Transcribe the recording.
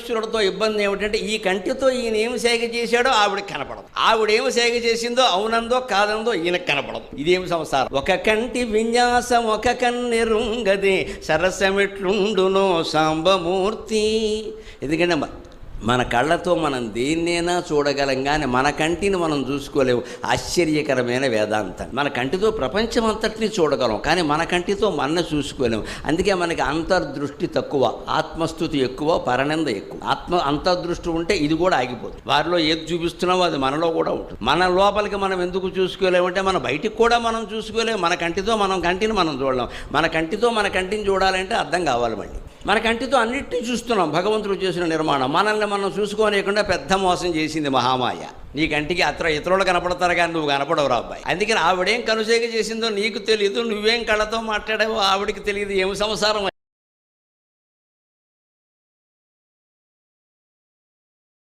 ఈశ్వరుడితో ఇబ్బంది ఏమిటంటే ఈ కంటితో ఈయన ఏమి సేగ చేశాడో ఆవిడకి కనపడదు. ఆవిడ ఏమి సేగ చేసిందో అవునందో కాదందో ఈయనకు కనపడదు. ఇదేమి సంసారం? ఒక కంటి విన్యాసం ఒక కన్నెరుంగది సరసమెట్లుండునో సాంబమూర్తి. ఎందుకంటే మన కళ్ళతో మనం దేన్నైనా చూడగలం కానీ మన కంటిని మనం చూసుకోలేము ఆశ్చర్యకరమైన వేదాంతం మన కంటితో ప్రపంచం అంతటిని చూడగలం కానీ మన కంటితో మన చూసుకోలేము అందుకే మనకి అంతర్దృష్టి తక్కువ ఆత్మస్థుతి ఎక్కువ పరనింద ఎక్కువ. ఆత్మ అంతర్దృష్టి ఉంటే ఇది కూడా ఆగిపోతుంది. వారిలో ఏది చూపిస్తున్నామో అది మనలో కూడా ఉంటుంది. మన లోపలికి మనం ఎందుకు చూసుకోలేమంటే మన బయటికి కూడా మనం చూసుకోలేము మన కంటితో మనం కంటిని మనం చూడలేం. మన కంటితో మన కంటిని చూడాలంటే అర్థం కావాలి మళ్ళీ. మన కంటితో అన్నిటినీ చూస్తున్నాం. భగవంతుడు చేసిన నిర్మాణం. మనల్ని మనం చూసుకోనియకుండా పెద్ద మోసం చేసింది మహామాయ. నీ కంటికి అత్ర ఇతరులు కనపడతారు కానీ నువ్వు కనపడవు అబ్బాయి. అందుకని ఆవిడేం కనుసేగ చేసిందో నీకు తెలియదు నువ్వేం కళ్ళతో మాట్లాడావో ఆవిడకి తెలియదు ఏం సంసారం